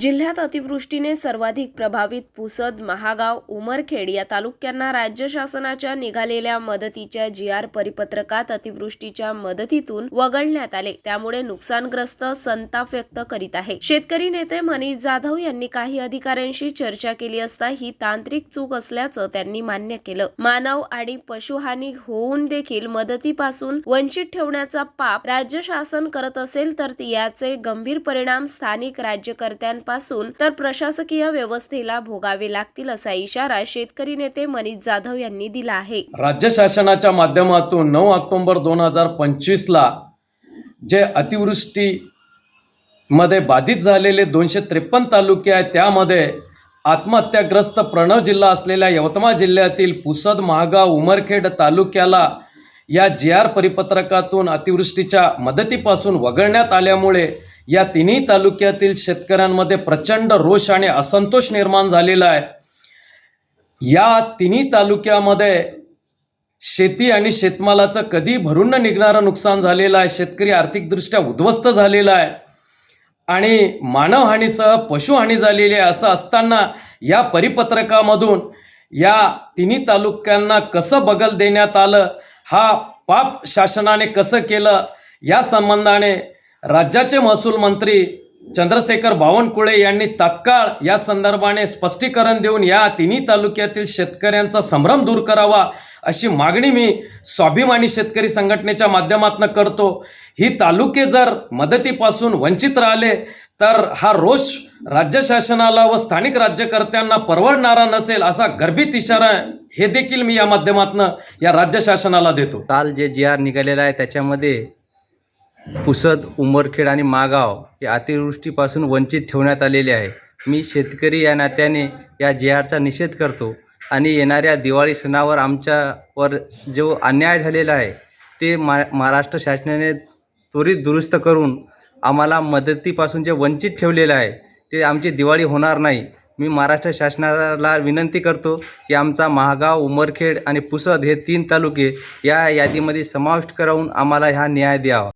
जिल्ह्यात अतिवृष्टीने सर्वाधिक प्रभावित पुसद महागाव उमरखेड या तालुक्यांना राज्य शासनाच्या निघालेल्या मदतीच्या जी आर परिपत्रकात अतिवृष्टीच्या मदतीतून वगळण्यात आले. त्यामुळे नुकसानग्रस्त संताप व्यक्त करीत आहे. शेतकरी नेते मनीष जाधव यांनी काही अधिकाऱ्यांशी चर्चा केली असता ही तांत्रिक चूक असल्याचं त्यांनी मान्य केलं. मानव आणि पशुहानी होऊन देखील मदतीपासून वंचित ठेवण्याचा पाप राज्य शासन करत असेल तर याचे गंभीर परिणाम स्थानिक राज्यकर्त्यांपासून तर प्रशासकीय व्यवस्थेला भोगावे लागतील असा इशारा शेतकरी नेते मनीष जाधव यांनी दिला आहे. राज्य शासनाच्या माध्यमातून नऊ ऑक्टोंबर दोन हजार पंचवीसला जे अतिवृष्टीमध्ये बाधित झालेले दोनशे त्रेपन्न तालुके आहेत त्यामध्ये आत्महत्याग्रस्त प्रणव जिल्हा असलेल्या यवतमाळ जिल्ह्यातील पुसद महागाव उमरखेड तालुक्याला या जी आर परिपत्रकातून अतिवृष्टीच्या मदतीपासून वगळण्यात आल्यामुळे या तिन्ही तालुक्यातील शेतकऱ्यांमध्ये प्रचंड रोष आणि असंतोष निर्माण झालेला आहे. या तिन्ही तालुक्यामध्ये शेती आणि शेतमालाचं कधी भरून न निघणारं नुकसान झालेलं आहे. शेतकरी आर्थिकदृष्ट्या उद्ध्वस्त झालेला आहे. आणि मानवहानीसह पशुहानी झालेली आहे असं असताना या परिपत्रकामधून या तिन्ही तालुक्यांना कसं बगल देण्यात आलं? हा पाप शासनाने कसं केलं? या संबंधाने राज्याचे महसूल मंत्री चंद्रशेखर बावनकुळे यांनी तात्काळ या संदर्भाने स्पष्टीकरण देऊन या तिन्ही तालुक्यातील शेतकऱ्यांचा संभ्रम दूर करावा अशी मागणी मी स्वाभिमानी शेतकरी संघटनेच्या माध्यमातून करतो. ही तालुके जर मदतीपासून वंचित राहिले तर हा रोष राज्य शासनाला व स्थानिक राज्यकर्त्यांना परवडणारा नसेल असा गर्भित इशारा हे देखील मी या माध्यमातून या राज्य शासनाला देतो. काल जे जी आर निघालेलं आहे त्याच्यामध्ये पुसद उमरखेड आणि मागाव हे अतिवृष्टीपासून वंचित ठेवण्यात आलेले आहे. मी शेतकरी या नात्याने या जे आरचा निषेध करतो आणि येणाऱ्या दिवाळी सणावर आमच्यावर जो अन्याय झालेला आहे ते मा महाराष्ट्र शासनाने त्वरित दुरुस्त करून आम्हाला मदतीपासून जे वंचित ठेवलेलं आहे ते आमची दिवाळी होणार नाही. मी महाराष्ट्र शासनाला विनंती करतो की आमचा महागाव उमरखेड आणि पुसद हे तीन तालुके या यादीमध्ये समाविष्ट करून आम्हाला ह्या न्याय द्यावा.